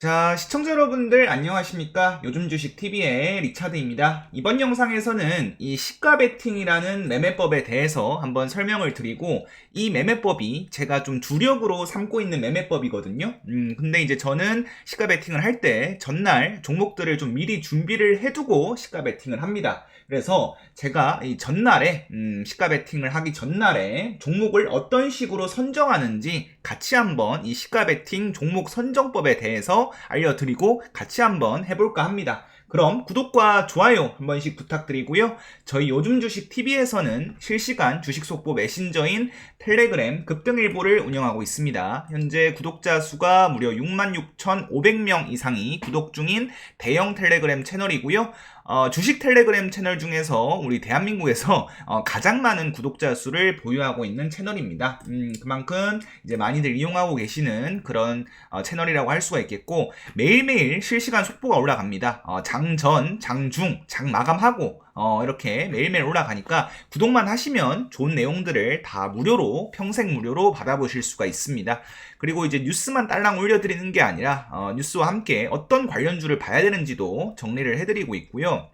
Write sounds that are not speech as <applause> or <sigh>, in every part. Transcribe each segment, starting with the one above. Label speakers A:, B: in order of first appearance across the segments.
A: 자, 시청자 여러분들 안녕하십니까? 요즘 주식 TV의 리차드입니다. 이번 영상에서는 이 시가 베팅이라는 매매법에 대해서 한번 설명을 드리고 이 매매법이 제가 좀 주력으로 삼고 있는 매매법이거든요. 음, 근데 이제 저는 시가 베팅을 할 때 전날 종목들을 좀 미리 준비를 해두고 시가 베팅을 합니다. 그래서 제가 이 전날에 음, 시가 베팅을 하기 전날에 종목을 어떤 식으로 선정하는지 같이 한번 이 시가 베팅 종목 선정법에 대해서 알려드리고 같이 한번 해볼까 합니다. 그럼 구독과 좋아요 한 번씩 부탁드리고요. 저희 요즘 주식 TV에서는 실시간 주식 속보 메신저인 텔레그램 급등일보를 운영하고 있습니다. 현재 구독자 수가 무려 66,500명 이상이 구독 중인 대형 텔레그램 채널이고요. 어, 주식 텔레그램 채널 중에서 우리 대한민국에서 어, 가장 많은 구독자 수를 보유하고 있는 채널입니다. 음, 그만큼 이제 많이들 이용하고 계시는 그런 어, 채널이라고 할 수가 있겠고 매일매일 실시간 속보가 올라갑니다. 어, 장전, 장중, 장 마감하고 어, 이렇게 매일매일 올라가니까 구독만 하시면 좋은 내용들을 다 무료로 평생 무료로 받아보실 수가 있습니다. 그리고 이제 뉴스만 딸랑 올려드리는 게 아니라 어, 뉴스와 함께 어떤 관련주를 봐야 되는지도 정리를 해드리고 있고요.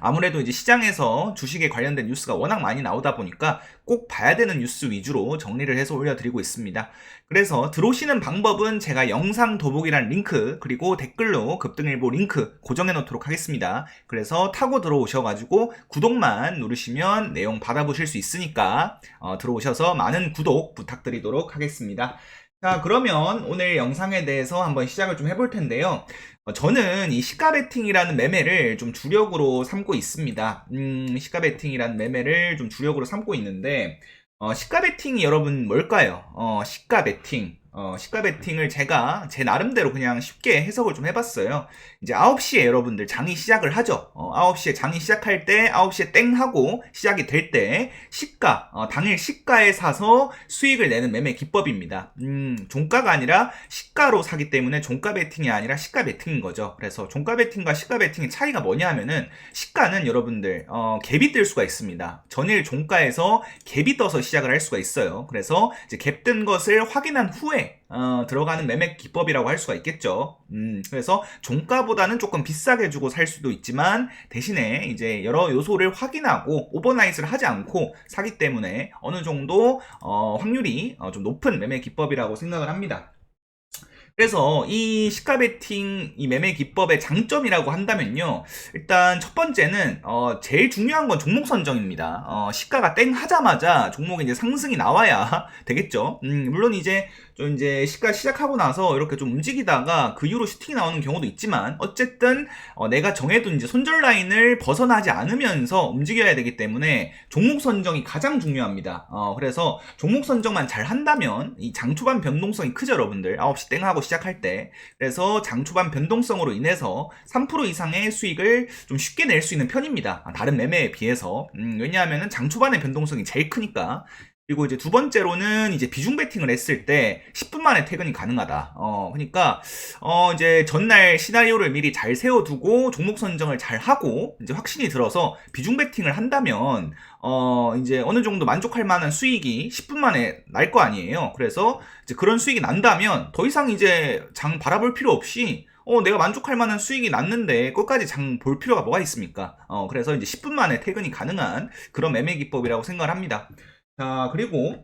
A: 아무래도 이제 시장에서 주식에 관련된 뉴스가 워낙 많이 나오다 보니까 꼭 봐야 되는 뉴스 위주로 정리를 해서 올려드리고 있습니다. 그래서 들어오시는 방법은 제가 영상 더보기란 링크 그리고 댓글로 급등일보 링크 고정해 놓도록 하겠습니다. 그래서 타고 들어오셔가지고 구독만 누르시면 내용 받아보실 수 있으니까 어, 들어오셔서 많은 구독 부탁드리도록 하겠습니다. 자, 그러면 오늘 영상에 대해서 한번 시작을 좀 해볼 텐데요. 어, 저는 이 시가 베팅이라는 매매를 좀 주력으로 삼고 있습니다. 음, 시가 베팅이라는 매매를 좀 주력으로 삼고 있는데, 어, 시가 베팅이 여러분 뭘까요? 어, 시가 베팅. 어, 시가 베팅을 제가 제 나름대로 그냥 쉽게 해석을 좀 해봤어요. 이제 9시에 여러분들 장이 시작을 하죠. 어, 9시에 장이 시작할 때 9시에 땡 하고 시작이 될 때 시가, 어, 당일 시가에 사서 수익을 내는 매매 기법입니다. 음, 종가가 아니라 시가로 사기 때문에 종가 베팅이 아니라 시가 베팅인 거죠. 그래서 종가 베팅과 시가 베팅의 차이가 뭐냐 하면은 시가는 여러분들, 어, 갭이 뜰 수가 있습니다. 전일 종가에서 갭이 떠서 시작을 할 수가 있어요. 그래서 이제 갭 뜬 것을 확인한 후에 어, 들어가는 매매 기법이라고 할 수가 있겠죠. 음, 그래서 종가보다는 조금 비싸게 주고 살 수도 있지만 대신에 이제 여러 요소를 확인하고 오버나잇을 하지 않고 사기 때문에 어느 정도 어, 확률이 어, 좀 높은 매매 기법이라고 생각을 합니다. 그래서 이 시가 베팅 이 매매 기법의 장점이라고 한다면요. 일단 첫 번째는 어 제일 중요한 건 종목 선정입니다. 어 시가가 땡 하자마자 종목이 이제 상승이 나와야 <laughs> 되겠죠. 음 물론 이제 좀 이제 시가 시작하고 나서 이렇게 좀 움직이다가 그 이후로 슈팅이 나오는 경우도 있지만 어쨌든 어 내가 정해둔 이제 손절 라인을 벗어나지 않으면서 움직여야 되기 때문에 종목 선정이 가장 중요합니다. 어 그래서 종목 선정만 잘 한다면 이 장 초반 변동성이 크죠, 여러분들. 9시 땡 하고 시작할 때. 그래서 장 초반 변동성으로 인해서 3% 이상의 수익을 좀 쉽게 낼 수 있는 편입니다. 아, 다른 매매에 비해서. 음, 왜냐하면 장 초반의 변동성이 제일 크니까. 그리고 이제 두 번째로는 이제 비중 베팅을 했을 때 10분 만에 퇴근이 가능하다. 어, 그러니까 어 이제 전날 시나리오를 미리 잘 세워두고 종목 선정을 잘 하고 이제 확신이 들어서 비중 베팅을 한다면 어 이제 어느 정도 만족할 만한 수익이 10분 만에 날 거 아니에요. 그래서 이제 그런 수익이 난다면 더 이상 이제 장 바라볼 필요 없이 어, 내가 만족할 만한 수익이 났는데 끝까지 장 볼 필요가 뭐가 있습니까? 어, 그래서 이제 10분 만에 퇴근이 가능한 그런 매매 기법이라고 생각을 합니다. 자, 그리고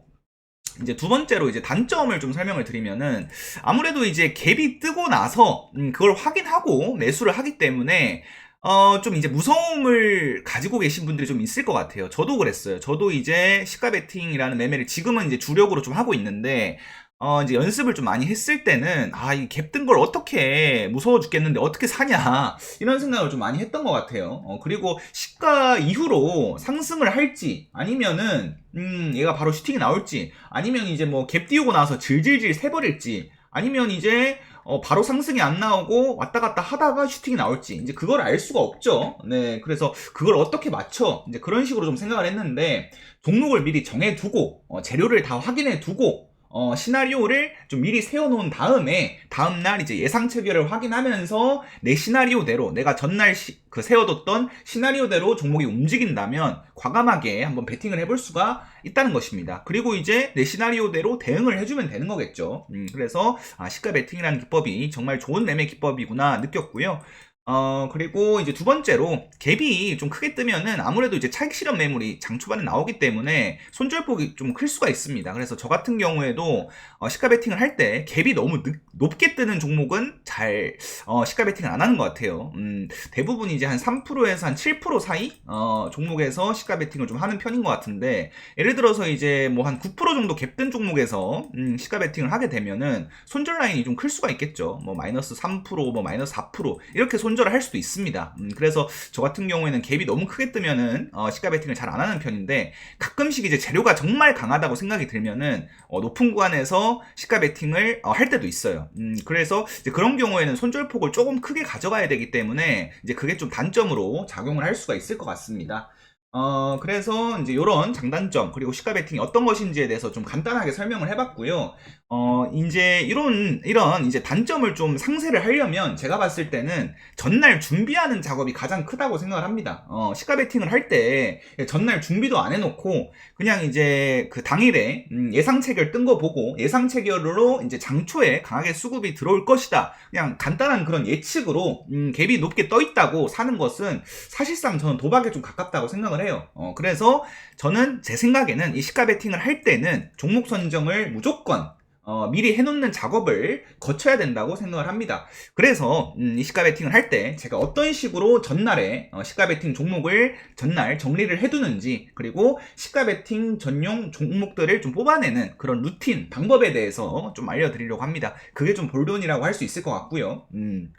A: 이제 두 번째로 이제 단점을 좀 설명을 드리면은 아무래도 이제 갭이 뜨고 나서 음, 그걸 확인하고 매수를 하기 때문에 어, 좀 이제 무서움을 가지고 계신 분들이 좀 있을 것 같아요. 저도 그랬어요. 저도 이제 시가 베팅이라는 매매를 지금은 이제 주력으로 좀 하고 있는데 어, 이제 연습을 좀 많이 했을 때는, 아, 이갭뜬걸 어떻게, 무서워 죽겠는데 어떻게 사냐, 이런 생각을 좀 많이 했던 것 같아요. 어, 그리고 시가 이후로 상승을 할지, 아니면은, 음, 얘가 바로 슈팅이 나올지, 아니면 이제 뭐 갭 띄우고 나서 질질질 새버릴지, 아니면 이제, 어, 바로 상승이 안 나오고 왔다 갔다 하다가 슈팅이 나올지, 이제 그걸 알 수가 없죠. 네, 그래서 그걸 어떻게 맞춰, 이제 그런 식으로 좀 생각을 했는데, 종목을 미리 정해두고, 어, 재료를 다 확인해두고, 어, 시나리오를 좀 미리 세워놓은 다음에 다음날 이제 예상 체결을 확인하면서 내 시나리오대로 내가 전날 시- 그 세워뒀던 시나리오대로 종목이 움직인다면 과감하게 한번 베팅을 해볼 수가 있다는 것입니다. 그리고 이제 내 시나리오대로 대응을 해주면 되는 거겠죠. 음, 그래서 아, 시가 베팅이라는 기법이 정말 좋은 매매 기법이구나 느꼈고요. 어, 그리고 이제 두 번째로 갭이 좀 크게 뜨면은 아무래도 이제 차익 실현 매물이 장 초반에 나오기 때문에 손절폭이 좀 클 수가 있습니다. 그래서 저 같은 경우에도 어, 시가 베팅을 할 때 갭이 너무 늦- 높게 뜨는 종목은 잘 어, 시가 베팅을 안 하는 것 같아요. 음, 대부분 이제 한 3%에서 한 7% 사이 어, 종목에서 시가 베팅을 좀 하는 편인 것 같은데 예를 들어서 이제 뭐 한 9% 정도 갭 뜬 종목에서 음, 시가 베팅을 하게 되면은 손절 라인이 좀 클 수가 있겠죠. 뭐 마이너스 3%, 뭐 마이너스 4% 이렇게 손 절을 할 수도 있습니다. 음, 그래서 저 같은 경우에는 갭이 너무 크게 뜨면은 어, 시가 베팅을 잘 안 하는 편인데 가끔씩 이제 재료가 정말 강하다고 생각이 들면은 어, 높은 구간에서 시가 베팅을 어, 할 때도 있어요. 음, 그래서 그런 경우에는 손절폭을 조금 크게 가져가야 되기 때문에 이제 그게 좀 단점으로 작용을 할 수가 있을 것 같습니다. 어, 그래서 이제 이런 장단점, 그리고 시가 베팅이 어떤 것인지에 대해서 좀 간단하게 설명을 해봤고요. 어, 이제 이런, 이런 이제 단점을 좀 상세를 하려면 제가 봤을 때는 전날 준비하는 작업이 가장 크다고 생각을 합니다. 어, 시가 베팅을 할 때 전날 준비도 안 해놓고 그냥 이제 그 당일에 음, 예상 체결 뜬 거 보고 예상 체결로 이제 장초에 강하게 수급이 들어올 것이다. 그냥 간단한 그런 예측으로 음, 갭이 높게 떠 있다고 사는 것은 사실상 저는 도박에 좀 가깝다고 생각을 해요. 어, 그래서 저는 제 생각에는 이 시가 베팅을 할 때는 종목 선정을 무조건 어, 미리 해놓는 작업을 거쳐야 된다고 생각을 합니다. 그래서 음, 이 시가 베팅을 할 때 제가 어떤 식으로 전날에 어, 시가 베팅 종목을 전날 정리를 해두는지 그리고 시가 베팅 전용 종목들을 좀 뽑아내는 그런 루틴 방법에 대해서 좀 알려드리려고 합니다. 그게 좀 볼돈이라고 할 수 있을 것 같고요. 음.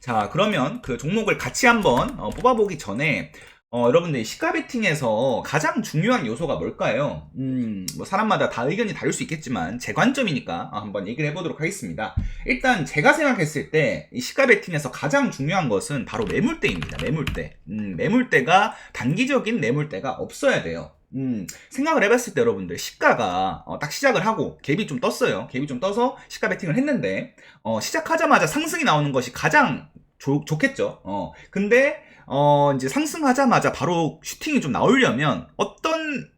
A: 자 그러면 그 종목을 같이 한번 어, 뽑아보기 전에 어, 여러분들 시가 베팅에서 가장 중요한 요소가 뭘까요? 음, 뭐 사람마다 다 의견이 다를 수 있겠지만 제 관점이니까 어, 한번 얘기를 해보도록 하겠습니다. 일단 제가 생각했을 때이 시가 베팅에서 가장 중요한 것은 바로 매물대입니다. 매물대. 음, 매물대가 단기적인 매물대가 없어야 돼요. 음, 생각을 해봤을 때 여러분들 시가가 어, 딱 시작을 하고 갭이 좀 떴어요. 갭이 좀 떠서 시가 베팅을 했는데 어, 시작하자마자 상승이 나오는 것이 가장 좋- 좋겠죠. 어, 근데 어, 이제 상승하자마자 바로 슈팅이 좀 나오려면 어떤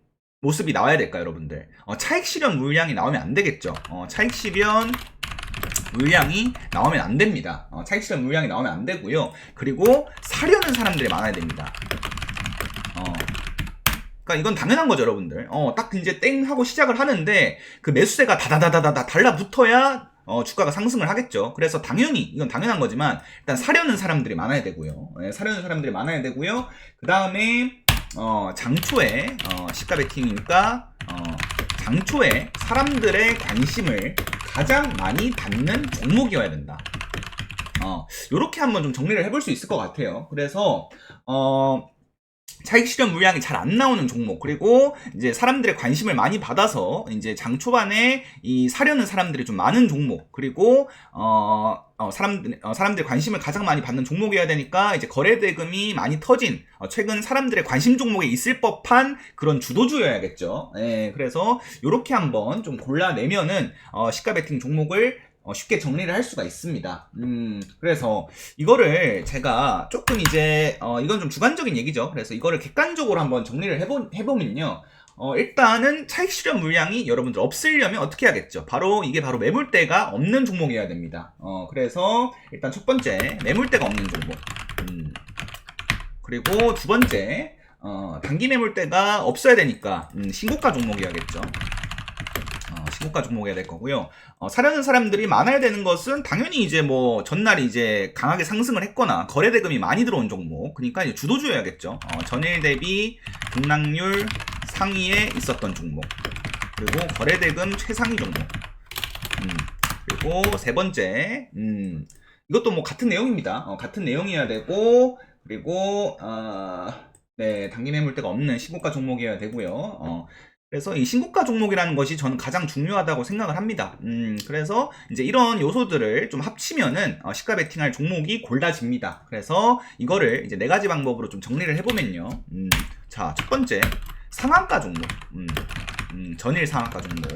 A: 모습이 나와야 될까요, 여러분들? 어, 차익 실현 물량이 나오면 안 되겠죠. 어, 차익 실현 물량이 나오면 안 됩니다. 어, 차익 실현 물량이 나오면 안 되고요. 그리고 사려는 사람들이 많아야 됩니다. 어. 그러니까 이건 당연한 거죠, 여러분들. 어, 딱 이제 땡 하고 시작을 하는데 그 매수세가 다다다다다다 달라붙어야 어, 주가가 상승을 하겠죠. 그래서 당연히 이건 당연한 거지만 일단 사려는 사람들이 많아야 되고요. 예, 사려는 사람들이 많아야 되고요. 그 다음에 어, 장초에 어, 시가 베팅이니까 어, 장초에 사람들의 관심을 가장 많이 받는 종목이어야 된다. 어, 요렇게 한번 좀 정리를 해볼 수 있을 것 같아요. 그래서 어, 차익 실현 물량이 잘 안 나오는 종목 그리고 이제 사람들의 관심을 많이 받아서 이제 장 초반에 이 사려는 사람들이 좀 많은 종목 그리고 어, 어, 사람들 어, 사람들의 관심을 가장 많이 받는 종목이어야 되니까 이제 거래 대금이 많이 터진 어, 최근 사람들의 관심 종목에 있을 법한 그런 주도주여야겠죠. 예, 그래서 요렇게 한번 좀 골라내면은 어, 시가 베팅 종목을 어, 쉽게 정리를 할 수가 있습니다. 음, 그래서 이거를 제가 조금 이제 어, 이건 좀 주관적인 얘기죠. 그래서 이거를 객관적으로 한번 정리를 해보, 해보면요. 어, 일단은 차익 실현 물량이 여러분들 없으려면 어떻게 해야겠죠? 바로 이게 바로 매물대가 없는 종목이어야 됩니다. 어, 그래서 일단 첫 번째 매물대가 없는 종목. 음, 그리고 두 번째 어, 단기 매물대가 없어야 되니까 음, 신고가 종목이어야겠죠. 어, 신고가 종목이어야 될 거고요. 어, 사려는 사람들이 많아야 되는 것은 당연히 이제 뭐 전날 이제 강하게 상승을 했거나 거래 대금이 많이 들어온 종목. 그러니까 이제 주도주여야겠죠. 어, 전일 대비 등락률 상위에 있었던 종목. 그리고 거래 대금 최상위 종목. 음, 그리고 세 번째, 음, 이것도 뭐 같은 내용입니다. 어, 같은 내용이어야 되고, 그리고, 어, 네, 단기 매물대가 없는 신고가 종목이어야 되고요. 어, 그래서 이 신고가 종목이라는 것이 저는 가장 중요하다고 생각을 합니다. 음, 그래서 이제 이런 요소들을 좀 합치면은 어, 시가 베팅할 종목이 골라집니다. 그래서 이거를 이제 네 가지 방법으로 좀 정리를 해보면요. 음, 자, 첫 번째 상한가 종목. 음, 음, 전일 상한가 종목.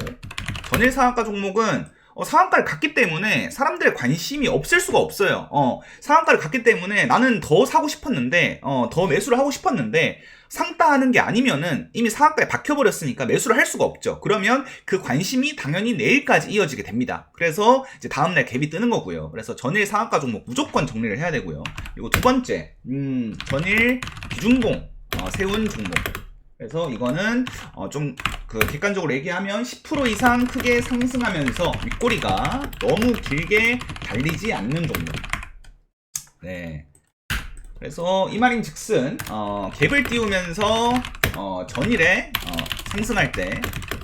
A: 전일 상한가 종목은 어, 상한가를 갔기 때문에 사람들의 관심이 없을 수가 없어요. 어, 상한가를 갔기 때문에 나는 더 사고 싶었는데, 어, 더 매수를 하고 싶었는데, 상따하는 게 아니면은 이미 상한가에 박혀버렸으니까 매수를 할 수가 없죠. 그러면 그 관심이 당연히 내일까지 이어지게 됩니다. 그래서 이제 다음날 갭이 뜨는 거고요. 그래서 전일 상한가 종목 무조건 정리를 해야 되고요. 그리고 두 번째, 음, 전일 기준봉, 어, 세운 종목. 그래서 이거는 어, 좀 그 객관적으로 얘기하면 10% 이상 크게 상승하면서 윗꼬리가 너무 길게 달리지 않는 종목. 네. 그래서 이 말인 즉슨 어, 갭을 띄우면서 어, 전일에 어, 상승할 때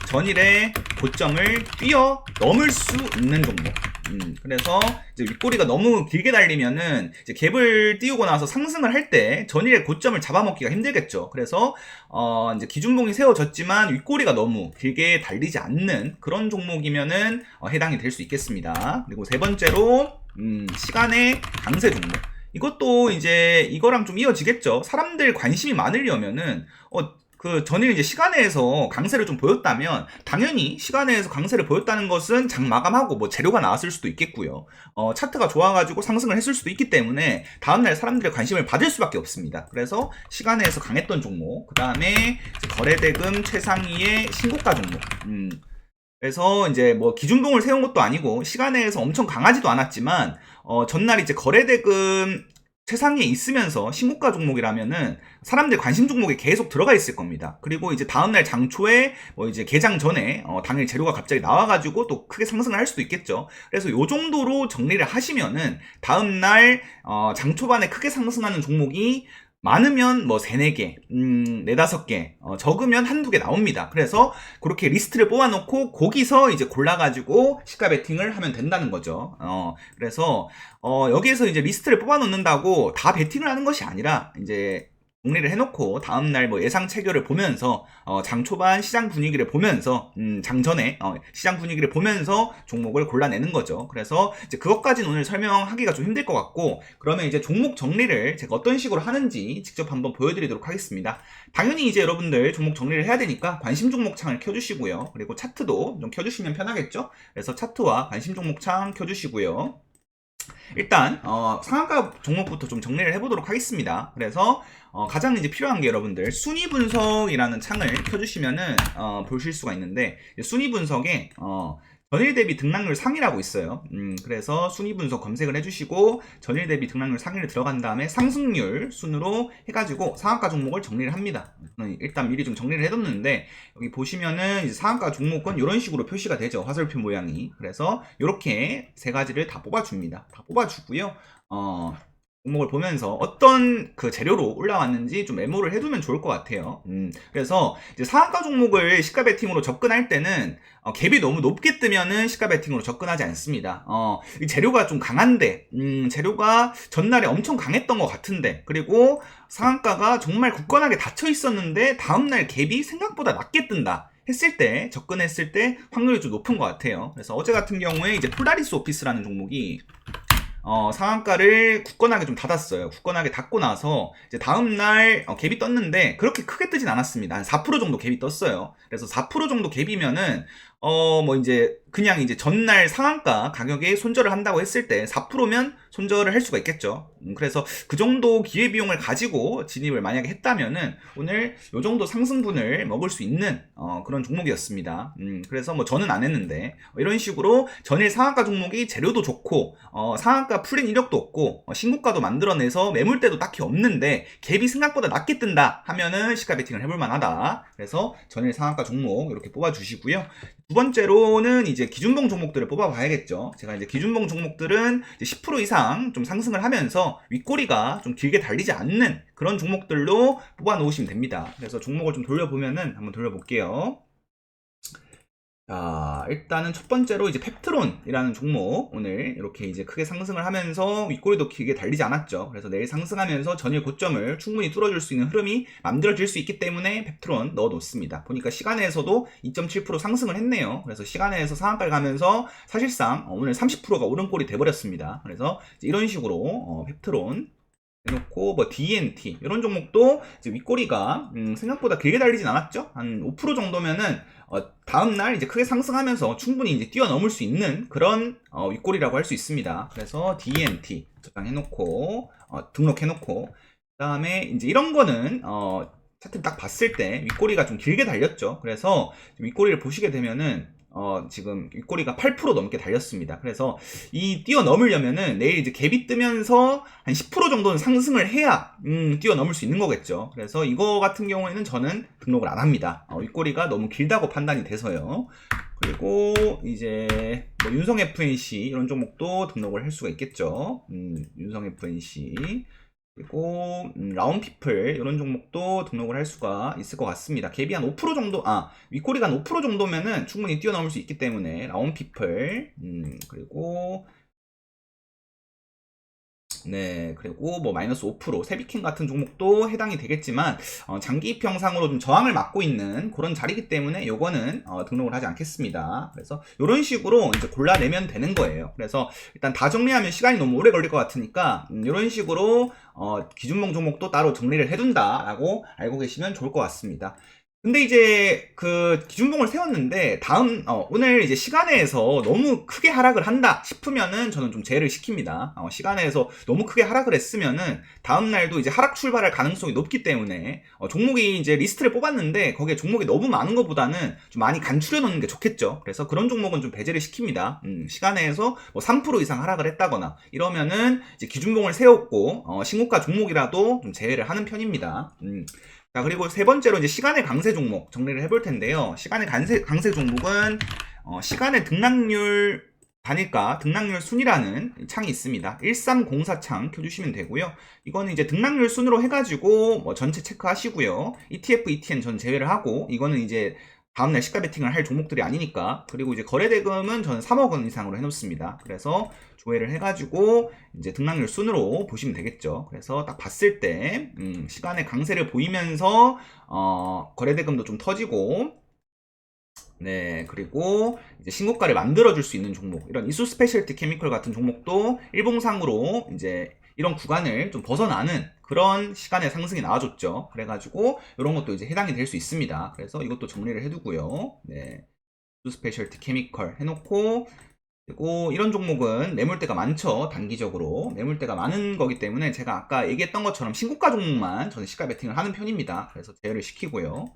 A: 전일의 고점을 뛰어 넘을 수 있는 종목. 음, 그래서 이제 윗꼬리가 너무 길게 달리면은 이제 갭을 띄우고 나서 상승을 할 때 전일의 고점을 잡아먹기가 힘들겠죠. 그래서 어, 이제 기준봉이 세워졌지만 윗꼬리가 너무 길게 달리지 않는 그런 종목이면은 어, 해당이 될 수 있겠습니다. 그리고 세 번째로 음, 시간의 강세 종목. 이것도 이제 이거랑 좀 이어지겠죠. 사람들 관심이 많으려면은 어, 그 전일 이제 시간에서 강세를 좀 보였다면 당연히 시간에서 강세를 보였다는 것은 장 마감하고 뭐 재료가 나왔을 수도 있겠고요. 어, 차트가 좋아가지고 상승을 했을 수도 있기 때문에 다음날 사람들의 관심을 받을 수밖에 없습니다. 그래서 시간에서 강했던 종목, 그 다음에 거래대금 최상위의 신고가 종목. 음, 그래서 이제 뭐 기준봉을 세운 것도 아니고 시간에서 엄청 강하지도 않았지만 어, 전날 이제 거래대금 최상위에 있으면서 신고가 종목이라면은 사람들 관심 종목에 계속 들어가 있을 겁니다. 그리고 이제 다음날 장초에 뭐 이제 개장 전에 어, 당일 재료가 갑자기 나와가지고 또 크게 상승을 할 수도 있겠죠. 그래서 요 정도로 정리를 하시면은 다음날 어, 장 초반에 크게 상승하는 종목이 많으면 뭐 세네 개, 음, 네다섯 개, 어, 적으면 한두 개 나옵니다. 그래서 그렇게 리스트를 뽑아놓고 거기서 이제 골라가지고 시가 베팅을 하면 된다는 거죠. 어, 그래서 어, 여기에서 이제 리스트를 뽑아놓는다고 다 베팅을 하는 것이 아니라 이제 정리를 해놓고 다음날 뭐 예상 체결을 보면서 어, 장 초반 시장 분위기를 보면서 음, 장 전에 어, 시장 분위기를 보면서 종목을 골라내는 거죠. 그래서 이제 그것까지는 오늘 설명하기가 좀 힘들 것 같고 그러면 이제 종목 정리를 제가 어떤 식으로 하는지 직접 한번 보여드리도록 하겠습니다. 당연히 이제 여러분들 종목 정리를 해야 되니까 관심 종목 창을 켜주시고요. 그리고 차트도 좀 켜주시면 편하겠죠. 그래서 차트와 관심 종목 창 켜주시고요. 일단 어, 상한가 종목부터 좀 정리를 해보도록 하겠습니다. 그래서 어, 가장 이제 필요한 게 여러분들 순위 분석이라는 창을 켜주시면은 어, 보실 수가 있는데 순위 분석에 어, 전일 대비 등락률 상위라고 있어요. 음, 그래서 순위 분석 검색을 해주시고 전일 대비 등락률 상위를 들어간 다음에 상승률 순으로 해가지고 상한가 종목을 정리를 합니다. 일단 미리 좀 정리를 해뒀는데 여기 보시면은 상한가 종목은 이런 식으로 표시가 되죠. 화살표 모양이. 그래서 이렇게 세 가지를 다 뽑아줍니다. 다 뽑아주고요. 어, 종목을 보면서 어떤 그 재료로 올라왔는지 좀 메모를 해두면 좋을 것 같아요. 음, 그래서 이제 상한가 종목을 시가 베팅으로 접근할 때는 어, 갭이 너무 높게 뜨면은 시가 베팅으로 접근하지 않습니다. 어, 이 재료가 좀 강한데, 음, 재료가 전날에 엄청 강했던 것 같은데, 그리고 상한가가 정말 굳건하게 닫혀 있었는데 다음날 갭이 생각보다 낮게 뜬다. 했을 때 접근했을 때 확률이 좀 높은 것 같아요. 그래서 어제 같은 경우에 이제 폴라리스 오피스라는 종목이 어, 상한가를 굳건하게 좀 닫았어요. 굳건하게 닫고 나서 이제 다음 날 어, 갭이 떴는데 그렇게 크게 뜨진 않았습니다. 한 4% 정도 갭이 떴어요. 그래서 4% 정도 갭이면은 어, 뭐 이제 그냥 이제 전날 상한가 가격에 손절을 한다고 했을 때 4%면 손절을 할 수가 있겠죠. 음, 그래서 그 정도 기회 비용을 가지고 진입을 만약에 했다면은 오늘 요 정도 상승분을 먹을 수 있는 어, 그런 종목이었습니다. 음, 그래서 뭐 저는 안 했는데 어, 이런 식으로 전일 상한가 종목이 재료도 좋고 어, 상한가 풀린 이력도 없고 어, 신고가도 만들어내서 매물대도 딱히 없는데 갭이 생각보다 낮게 뜬다 하면은 시가 베팅을 해볼 만하다. 그래서 전일 상한가 종목 이렇게 뽑아주시고요. 두 번째로는 이제 기준봉 종목들을 뽑아봐야겠죠. 제가 이제 기준봉 종목들은 이제 10% 이상 좀 상승을 하면서 윗꼬리가 좀 길게 달리지 않는 그런 종목들로 뽑아 놓으시면 됩니다. 그래서 종목을 좀 돌려보면은 한번 돌려볼게요. 자, 일단은 첫 번째로 이제 펩트론이라는 종목 오늘 이렇게 이제 크게 상승을 하면서 윗꼬리도 길게 달리지 않았죠. 그래서 내일 상승하면서 전일 고점을 충분히 뚫어줄 수 있는 흐름이 만들어질 수 있기 때문에 펩트론 넣어 놓습니다. 보니까 시간에서도 2.7% 상승을 했네요. 그래서 시간에서 상한가를 가면서 사실상 오늘 30%가 오른꼴이 돼버렸습니다. 그래서 이런 식으로 어, 펩트론 해놓고 뭐 DNT 이런 종목도 이제 윗꼬리가 음, 생각보다 길게 달리진 않았죠. 한 5% 정도면은 어, 다음 날 이제 크게 상승하면서 충분히 이제 뛰어넘을 수 있는 그런 어, 윗꼬리라고 할 수 있습니다. 그래서 DNT 저장해놓고 어, 등록해놓고 그다음에 이제 이런 거는 어, 차트 딱 봤을 때 윗꼬리가 좀 길게 달렸죠. 그래서 윗꼬리를 보시게 되면은 어, 지금 윗꼬리가 8% 넘게 달렸습니다. 그래서 이 뛰어넘으려면은 내일 이제 갭이 뜨면서 한 10% 정도는 상승을 해야 음, 뛰어넘을 수 있는 거겠죠. 그래서 이거 같은 경우에는 저는 등록을 안 합니다. 어, 윗꼬리가 너무 길다고 판단이 돼서요. 그리고 이제 뭐 윤성 FNC 이런 종목도 등록을 할 수가 있겠죠. 음, 윤성 FNC 그리고 음, 라운피플 이런 종목도 등록을 할 수가 있을 것 같습니다. 갭이 한 5% 정도, 아 윗꼬리가 한 5% 정도면은 충분히 뛰어넘을 수 있기 때문에 라운피플 음, 그리고 네, 그리고 뭐 마이너스 5% 세비킹 같은 종목도 해당이 되겠지만 어, 장기 입형상으로 좀 저항을 막고 있는 그런 자리이기 때문에 요거는 어, 등록을 하지 않겠습니다. 그래서 이런 식으로 이제 골라내면 되는 거예요. 그래서 일단 다 정리하면 시간이 너무 오래 걸릴 것 같으니까 음, 이런 식으로 어, 기준봉 종목도 따로 정리를 해둔다라고 알고 계시면 좋을 것 같습니다. 근데 이제 그 기준봉을 세웠는데 다음 어, 오늘 이제 시간에서 너무 크게 하락을 한다 싶으면은 저는 좀 제외를 시킵니다. 어, 시간에서 너무 크게 하락을 했으면은 다음 날도 이제 하락 출발할 가능성이 높기 때문에 어, 종목이 이제 리스트를 뽑았는데 거기에 종목이 너무 많은 것보다는 좀 많이 간추려 놓는 게 좋겠죠. 그래서 그런 종목은 좀 배제를 시킵니다. 음, 시간에서 뭐 3% 이상 하락을 했다거나 이러면은 이제 기준봉을 세웠고 어, 신고가 종목이라도 좀 제외를 하는 편입니다. 음. 자, 그리고 세 번째로 이제 시간의 강세 종목 정리를 해볼 텐데요. 시간의 강세, 강세 종목은, 어, 시간의 등락률 단일가 등락률 순이라는 창이 있습니다. 1304 창 켜주시면 되고요. 이거는 이제 등락률 순으로 해가지고 뭐 전체 체크하시고요. ETF, ETN 전 제외를 하고 이거는 이제 다음날 시가 베팅을 할 종목들이 아니니까 그리고 이제 거래대금은 저는 3억 원 이상으로 해놓습니다. 그래서 조회를 해가지고 이제 등락률 순으로 보시면 되겠죠. 그래서 딱 봤을 때 음, 시간의 강세를 보이면서 어, 거래대금도 좀 터지고 네, 그리고 이제 신고가를 만들어줄 수 있는 종목, 이런 이수 스페셜티 케미컬 같은 종목도 일봉상으로 이제 이런 구간을 좀 벗어나는 그런 시간의 상승이 나와줬죠. 그래가지고 이런 것도 이제 해당이 될 수 있습니다. 그래서 이것도 정리를 해두고요. 네, 스페셜티 케미컬 해놓고 그리고 이런 종목은 매물대가 많죠. 단기적으로 매물대가 많은 거기 때문에 제가 아까 얘기했던 것처럼 신고가 종목만 저는 시가 베팅을 하는 편입니다. 그래서 제외를 시키고요.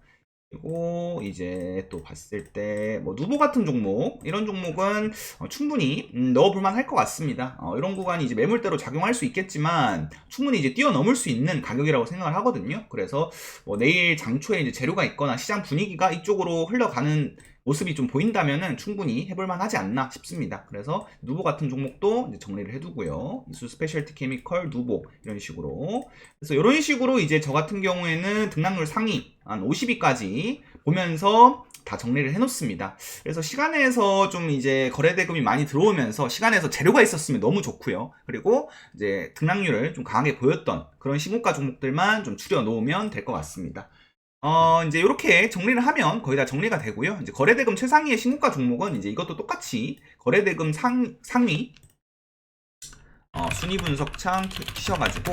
A: 그리고 이제 또 봤을 때 뭐 누보 같은 종목 이런 종목은 어, 충분히 음, 넣어볼만 할 것 같습니다. 어, 이런 구간이 이제 매물대로 작용할 수 있겠지만 충분히 이제 뛰어넘을 수 있는 가격이라고 생각을 하거든요. 그래서 뭐 내일 장초에 이제 재료가 있거나 시장 분위기가 이쪽으로 흘러가는 모습이 좀 보인다면은 충분히 해볼만 하지 않나 싶습니다. 그래서 누보 같은 종목도 정리를 해두고요. 이수 스페셜티 케미컬 누보 이런 식으로. 그래서 이런 식으로 이제 저 같은 경우에는 등락률 상위 한 50위까지 보면서 다 정리를 해놓습니다. 그래서 시간에서 좀 이제 거래 대금이 많이 들어오면서 시간에서 재료가 있었으면 너무 좋고요. 그리고 이제 등락률을 좀 강하게 보였던 그런 신고가 종목들만 좀 추려 놓으면 될 것 같습니다. 어, 이제 이렇게 정리를 하면 거의 다 정리가 되고요. 이제 거래대금 최상위의 신고가 종목은 이제 이것도 똑같이 거래대금 상, 상위, 어, 순위 분석창 키- 키셔가지고,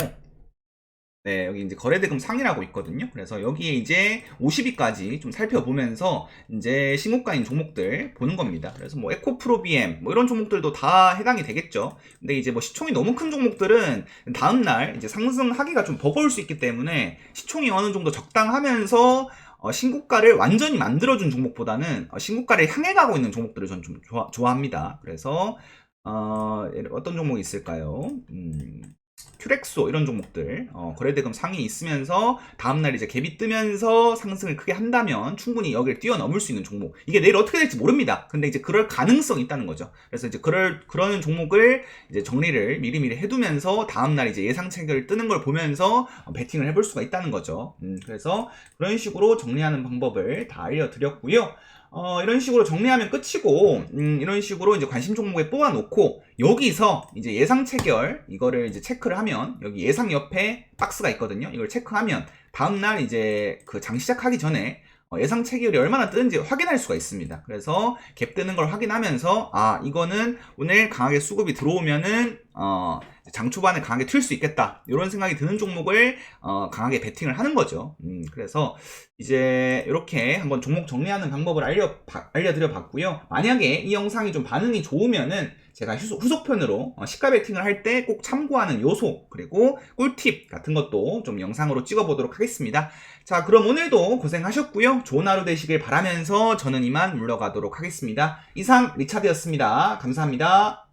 A: 네, 여기 이제 거래대금 상이라고 있거든요. 그래서 여기에 이제 50위까지 좀 살펴보면서 이제 신고가인 종목들 보는 겁니다. 그래서 뭐 에코프로비엠 뭐 이런 종목들도 다 해당이 되겠죠. 근데 이제 뭐 시총이 너무 큰 종목들은 다음날 이제 상승하기가 좀 버거울 수 있기 때문에 시총이 어느 정도 적당하면서 어, 신고가를 완전히 만들어준 종목보다는 어, 신고가를 향해 가고 있는 종목들을 저는 좀 좋아, 좋아합니다. 그래서 어, 어떤 종목이 있을까요? 음, 큐렉소 이런 종목들 어, 거래대금 상위 있으면서 다음날 이제 갭이 뜨면서 상승을 크게 한다면 충분히 여기를 뛰어넘을 수 있는 종목. 이게 내일 어떻게 될지 모릅니다. 근데 이제 그럴 가능성이 있다는 거죠. 그래서 이제 그럴 그러는 종목을 이제 정리를 미리미리 해두면서 다음날 이제 예상 체결 뜨는 걸 보면서 어, 베팅을 해볼 수가 있다는 거죠. 음, 그래서 그런 식으로 정리하는 방법을 다 알려드렸고요 어, 이런 식으로 정리하면 끝이고, 음, 이런 식으로 이제 관심 종목에 뽑아놓고, 여기서 이제 예상 체결, 이거를 이제 체크를 하면, 여기 예상 옆에 박스가 있거든요. 이걸 체크하면, 다음날 이제 그 장 시작하기 전에, 어, 예상 체결이 얼마나 뜨는지 확인할 수가 있습니다. 그래서 갭 뜨는 걸 확인하면서, 아, 이거는 오늘 강하게 수급이 들어오면은, 어, 장 초반에 강하게 튈 수 있겠다. 이런 생각이 드는 종목을 어, 강하게 베팅을 하는 거죠. 음, 그래서 이제 이렇게 한번 종목 정리하는 방법을 알려, 바- 알려드려 봤고요. 만약에 이 영상이 좀 반응이 좋으면은 제가 후속, 후속편으로 어, 시가 베팅을 할 때 꼭 참고하는 요소 그리고 꿀팁 같은 것도 좀 영상으로 찍어보도록 하겠습니다. 자 그럼 오늘도 고생하셨고요. 좋은 하루 되시길 바라면서 저는 이만 물러가도록 하겠습니다. 이상 리차드였습니다. 감사합니다.